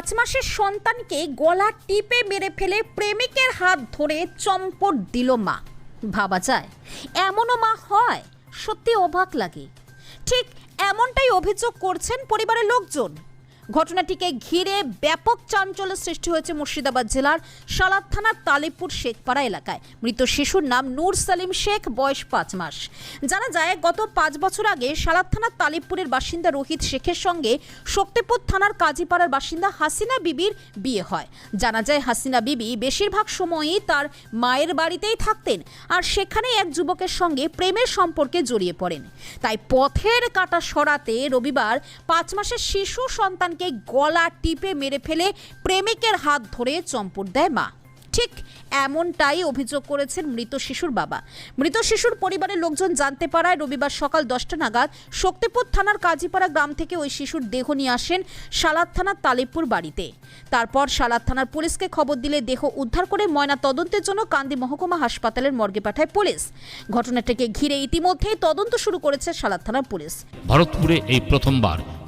পাঁচ মাসের সন্তানকে গলা টিপে মেরে ফেলে প্রেমিকের হাত ধরে চম্পট দিল মা। ভাবা যায়, এমনও মা হয়, সত্যি অবাক লাগে। ঠিক এমনটাই অভিযোগ করছেন পরিবারের লোকজন। ঘটনাটিকে ঘিরে ব্যাপক চাঞ্চল্য সৃষ্টি হয়েছে মুর্শিদাবাদ জেলার সালাদ থানার তালিপুর শেখপাড়া এলাকায়। মৃত শিশুর নাম নূর সালিম শেখ, বয়স পাঁচ মাস। জানা যায়, গত পাঁচ বছর আগে সালাদ থানার তালিপুরের বাসিন্দা রোহিত শেখের সঙ্গে শক্তিপুর থানার কাজীপাড়ার বাসিন্দা হাসিনা বিবির বিয়ে হয়। জানা যায়, হাসিনা বিবি বেশিরভাগ সময়ই তার মায়ের বাড়িতেই থাকতেন আর সেখানেই এক যুবকের সঙ্গে প্রেমের সম্পর্কে জড়িয়ে পড়েন। তাই পথের কাটা সরাতে রবিবার পাঁচ মাসের শিশু সন্তানকে গলা টিপে মেরে ফেলে প্রেমিকের হাত ধরে চম্পট দেয় মা। ঠিক এমনটাই অভিযোগ করেছেন মৃত শিশুর বাবা। মৃত শিশুর পরিবারের লোকজন জানতে পারায় রবিবার সকাল দশটা নাগাদ শক্তিপুর থানার কাজীপাড়া গ্রাম থেকে ওই শিশুর দেহ নিয়ে আসেন সালাদ থানার তালিপুর বাড়িতে। তারপর সালাদ থানার পুলিশকে খবর দিলে দেহ উদ্ধার করে ময়না তদন্তের জন্য কান্দি মহকুমা হাসপাতালের মর্গে পাঠায় পুলিশ। ঘটনাটিকে ঘিরে ইতিমধ্যেই তদন্ত শুরু করেছে সালাদ থানার পুলিশ। ভারতপুরে এই প্রথমবার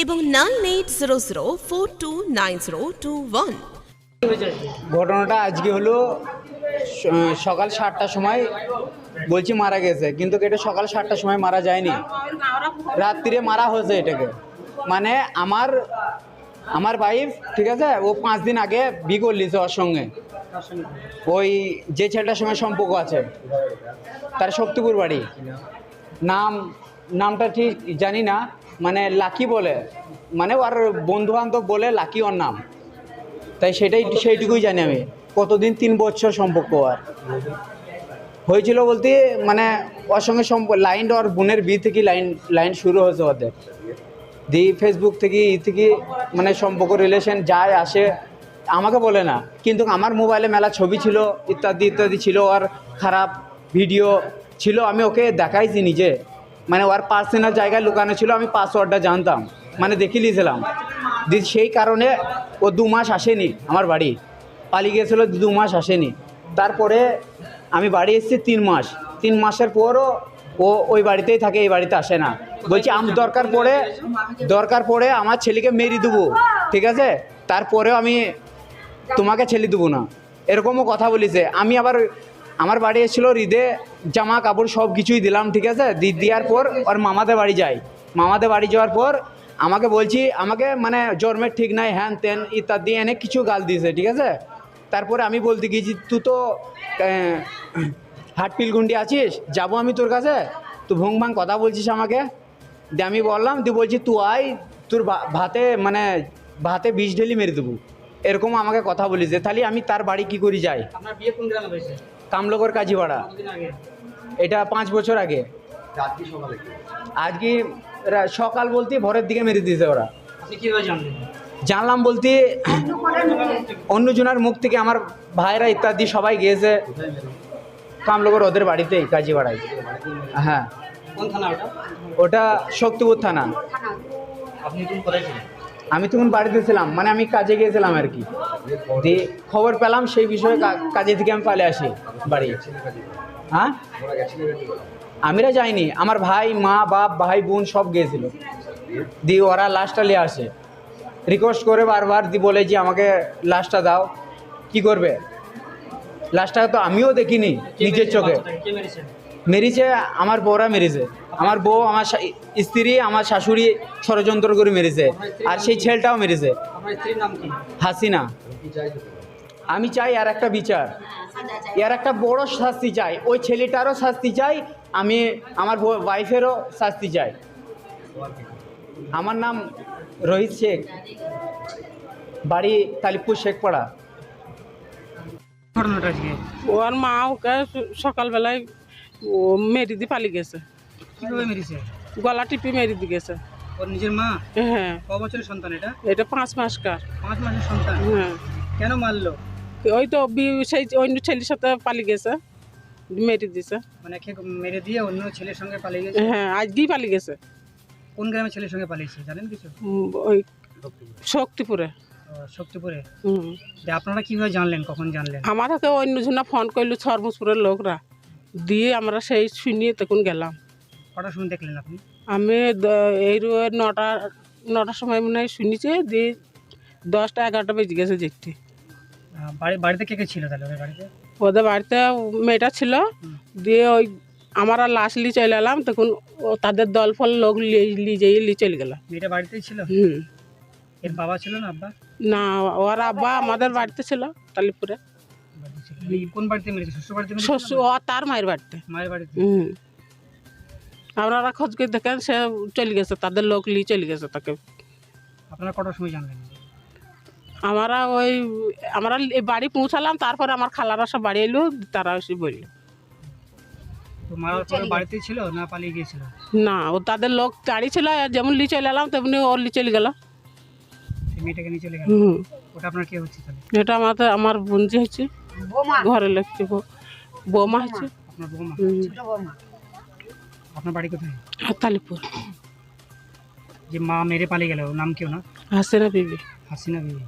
এবং nine eight zero zero four two nine zero two one. ঘটনাটা আজকে হলো সকাল সাতটার সময় বলছি মারা গেছে, কিন্তু এটা সকাল সাতটার সময় মারা যায়নি। রাত্রিরে মারা হয়েছে এটাকে। মানে আমার আমার ওয়াইফ ঠিক আছে, ও পাঁচ দিন আগে বি করলিছে ওর সঙ্গে। ওই যে ছেলেটার সঙ্গে সম্পর্ক আছে, তার শক্তিপুর বাড়ি। নাম, নামটা ঠিক জানি না। মানে লাকি বলে মানে ওর বন্ধু বান্ধব বলে লাকি ওর নাম। তাই সেটাই, সেইটুকুই জানি আমি, কতদিন তিন বছর সম্পর্ক আর হয়েছিল বলতে মানে ওর সঙ্গে সম্পর্ক লাইন ওর বোনের বি থেকে লাইন লাইন শুরু হয়েছে ওদের। দি ফেসবুক থেকে, ই থেকে মানে সম্পর্ক রিলেশন যায়, আসে, আমাকে বলে না। কিন্তু আমার মোবাইলে মেলা ছবি ছিল, ইত্যাদি ইত্যাদি ছিল আর খারাপ ভিডিও ছিল, আমি ওকে দেখাইছি নিজে। মানে ওর পার্সোনাল জায়গায় লুকানো ছিল, আমি পাসওয়ার্ডটা জানতাম। মানে দেখে নিয়েছিলাম। দি, সেই কারণে ও দু মাস আসেনি আমার বাড়ি। পালিয়ে গিয়েছিল দু মাস আসেনি। তারপরে আমি বাড়ি এসেছি তিন মাস। তিন মাসের পরও ও ওই বাড়িতেই থাকে, এই বাড়িতে আসে না। বলছি, আমি, দরকার পড়ে দরকার পড়ে আমার ছেলেকে মেরে দেবো, ঠিক আছে? তারপরেও আমি তোমাকে ছেলে দেবো না। এরকমও কথা বলিছে। আমি আবার আমার বাড়ি এসেছিল হৃদে জামা কাপড় সব কিছুই দিলাম ঠিক আছে? দেওয়ার পর ওর মামাদের বাড়ি যাই। মামাদের বাড়ি যাওয়ার পর আমাকে বলছি আমাকে মানে জন্মের ঠিক নাই হ্যান তেন ইত্যাদি অনেক কিছু গাল দিয়েছে ঠিক আছে? তারপরে আমি বলতে গিয়েছি তুই তো আহ, হাটপিল গুন্ডি আছিস? যাব আমি তোর কাছে? তুই ভং ভাং কথা বলছিস আমাকে? দিয়ে আমি বললাম তুই বলছি তুই আয় তোর ভাতে মানে ভাতে বিষ ঢেলি মেরে দেবো। এরকম আমাকে কথা বলিছে। তাহলে আমি তার বাড়ি কি করি যাই? কামলগর কাজীপাড়া। এটা পাঁচ বছর আগে। আজকে সকাল বলতে ভোরের দিকে মেরে দিয়েছে ওরা। জানলাম বলতে অন্যজনার মুখ থেকে আমার ভাইরা ইত্যাদি সবাই গিয়েছে কামলগর ওদের বাড়িতেই কাজীপাড়ায়। হ্যাঁ। ওটা? ওটা শক্তিপুর থানা। আপনি কোন আমি তখন বাড়িতে ছিলাম মানে আমি কাজে গিয়েছিলাম আর কি। দিয়ে খবর পেলাম সেই বিষয়ে কাজে থেকে আমি পালে আসি বাড়ি। হ্যাঁ? আমিরা যাইনি আমার ভাই মা বাপ ভাই বোন সব গিয়েছিল। দিয়ে ওরা লাশটা নিয়ে আসে। রিকোয়েস্ট করে বারবার দি বলে যে আমাকে লাশটা দাও। কি করবে? লাশটা তো আমিও দেখিনি নিজের চোখে। মেরেছে আমার বউরা মেরেছে আমার বউ আমার স্ত্রী আমার শাশুড়ি ষড়যন্ত্র করে মেরেছে আর সেই ছেলেটাও মেরেছে আপনার স্ত্রীর নাম কি হাসিনা। আমি চাই আর একটা বিচার। এর একটা বড় শাস্তি চাই। ওই ছেলেটারও শাস্তি চাই আমি আমার ওয়াইফেরও শাস্তি চাই। আমার নাম রোহিত শেখ। বাড়ি তালিপুর শেখপাড়া। ওর মা ওকে সকালবেলায় ও মেরি দিয়ে পালিয়ে গেছে। কীভাবে মেরেছে? গলা টিপে মেরি দিয়ে গেছে। ওর নিজের মা? হ্যাঁ। ক বছরের সন্তান এটা? এটা পাঁচ মাস কার। পাঁচ মাসের সন্তান? হ্যাঁ। কেন মারলো? ওই তো সেই অন্য ছেলের সাথে পালিয়ে গেছে। মেরে দিছে। মানে মেরে দিয়ে অন্য ছেলের সঙ্গে পালিয়ে গেছে? হ্যাঁ আজকেই পালিয়ে গেছে। কোন ছেলের সঙ্গে পালিয়েছে জানেন কিছু? ওই শক্তিপুরে। শক্তিপুরে? আপনারা কীভাবে জানলেন কখন জানলেন? আমাদেরকে অন্য জনা ফোন করল সর্বসপুরের লোকরা। দিয়ে আমরা সেই শুনিয়ে তখন গেলাম। কটার সময় দেখলেন আপনি? আমি এই রো- নটা নটার সময় মনে হয় শুনেছি দিয়ে দশটা এগারোটা বেজে গেছে দেখতে। বাড়িতে কে কে ছিল তাহলে ওদের বাড়িতে? ওদের বাড়িতে মেয়েটা ছিল দিয়ে ওই আমরা লাশ নিয়ে চলে এলাম তখন তাদের দল ফল লোক নিয়ে যেয়ে নিয়ে চলে গেল। মেয়েটা বাড়িতেই ছিল? হুম। এর বাবা ছিল না আব্বা? না ওর আব্বা আমাদের বাড়িতে ছিল টালিপুরে এই কোন বাড়িতে মেরেছে? শ্বশুর বাড়িতে শ্বশুর ও তার মায়ের বাড়িতে। মায়ের বাড়িতে? হুম। আপনারা খোঁজ করে দেখেন সে চলে গেছে তাদের লোক নিয়ে চলে গেছে তাকে। আপনারা কটার সময় জানলেন? আমরা ওই আমরা বাড়ি পৌঁছালাম তারপরে আমার খালারা সব বাড়ি এলো তারা এসে বলল। ছিল না পালিয়ে গিয়েছিল? না ও তাদের লোক গাড়ি ছিল যেমন লি চলে এলাম তেমনি ওর লি চলে গেল। সেই মেয়েটাকে নিয়ে চলে গেল? ওটা আপনার কে হচ্ছে তাহলে? এটা আমাদের আমার বোনজি হয়েছে ঘরে লাগছে বৌমা হয়েছে আপনার বৌমা। আপনার বাড়ি কোথায়? হাতালিপুর। যে মা মেরে পালিয়ে গেল নাম কেউ না হাসিনা বিবি। হাসিনা বিবি।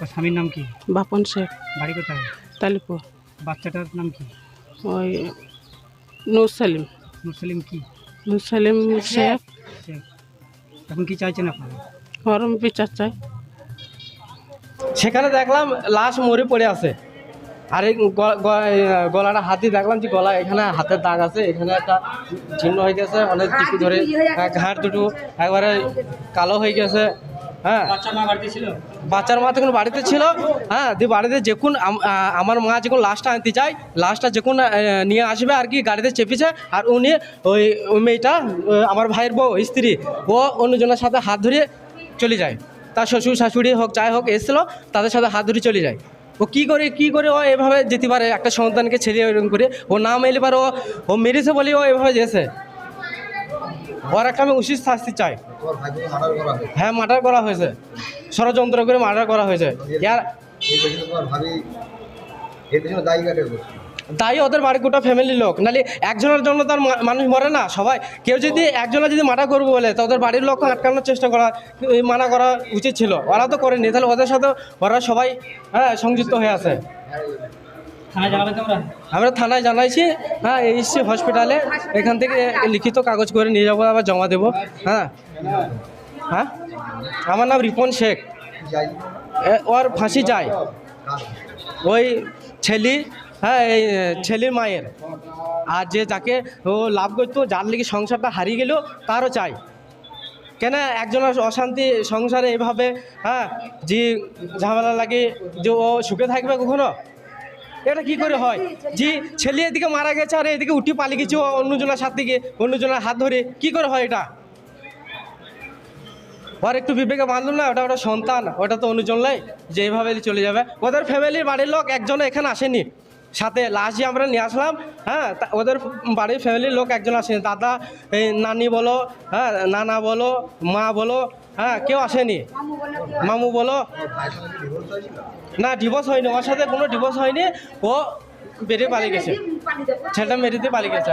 ওর স্বামীর নাম কি? বাপন শেখ। বাড়ি কোথায়? তালিপুর বাচ্চাটার নাম কি? ওই নূর সালিম। মুসলিম কি? নূর সালিম শেখ। এখন কি চাইছেন আপনারা? গরম বিচার চাই সেখানে দেখলাম লাশ মরে পড়ে আছে। আর এই গলাটা হাতি দেখলাম যে গলা এখানে হাতের দাগ আছে এখানে একটা ছিন্ন হয়ে গেছে অনেক টিপি ধরে হ্যাঁ, ঘাড় দুটো একবারে কালো হয়ে গেছে হ্যাঁ। বাচ্চা মা বাড়িতে ছিল? বাচ্চার মা তখন বাড়িতে ছিল হ্যাঁ দিয়ে বাড়িতে যখন আমার মা যখন লাশটা আনতে চাই লাশটা যখন নিয়ে আসবে আর কি গাড়িতে চেপেছে আর উনি ওই ওই মেয়েটা আমার ভাইয়ের বউ স্ত্রী ও অন্যজনের সাথে হাত ধরে চলে যায়। তার শ্বশুর শাশুড়ি হোক যাই হোক এসেছিল তাদের সাথে হাত ধরে চলে যায়। ও কি করে কি করে ও এভাবে যেতে পারে? একটা সন্তানকে ছেড়ে এরকম করে। ও না এলে পারে, ও ও মেরেছে বলে ও এভাবে যেছে। ওর একটা আমি উচিত শাস্তি চাই। হ্যাঁ মার্ডার করা হয়েছে। ষড়যন্ত্র করে মার্ডার করা হয়েছে। ইয়ার তাই ওদের বাড়ি গোটা ফ্যামিলির লোক। নাহলে একজনের জন্য তার মানুষ মরে না সবাই। কেউ যদি একজনের যদি মানা করব বলে তো ওদের বাড়ির লোক আটকানোর চেষ্টা করা মানা করা উচিত ছিল। ওরা তো করেনি তাহলে ওদের সাথে ওরা সবাই হ্যাঁ সংযুক্ত হয়ে আছে। আমরা থানায় জানাইছি হ্যাঁ এসছি হসপিটালে এখান থেকে লিখিত কাগজ করে নিয়ে যাব আবার জমা দেবো হ্যাঁ। হ্যাঁ? আমার নাম রিপন শেখ। ওর ফাঁসি যায়। ওই ছেলি হ্যাঁ এই ছেলির মায়ের। আর যে যাকে ও লাভ করতো, যার লেগে সংসারটা হারিয়ে গেল তারও চাই। কেন একজনের অশান্তি সংসারে এভাবে হ্যাঁ যে ঝামেলা লাগে যে ও সুখে থাকবে কখনো? এটা কি করে হয়? যে ছেলে এদিকে মারা গেছে আর এদিকে উঠি পালিয়ে গেছে ও অন্যজনের সাথে গিয়ে, অন্যজনের হাত ধরে, কি করে হয় এটা? ওর একটু বিবেকে বাঁধলো না, ওটা ওটা সন্তান, ওটা তো অনুজন লাই, যে এইভাবে চলে যাবে। ওদের ফ্যামিলির বাড়ির লোক একজন এখানে আসেনি। সাথে লাস্ট যে আমরা নিয়ে আসলাম হ্যাঁ ওদের বাড়ির ফ্যামিলির লোক একজন আসেনি। দাদা নানি বলো হ্যাঁ নানা বলো, মা বলো হ্যাঁ কেউ আসেনি। মামু বলো। না ডিভোর্স হয়নি, ওর সাথে কোনো ডিভোর্স হয়নি। ও বেরিয়ে পালিয়ে গেছে। ছেলেটা মেরিতে পালিয়ে গেছে।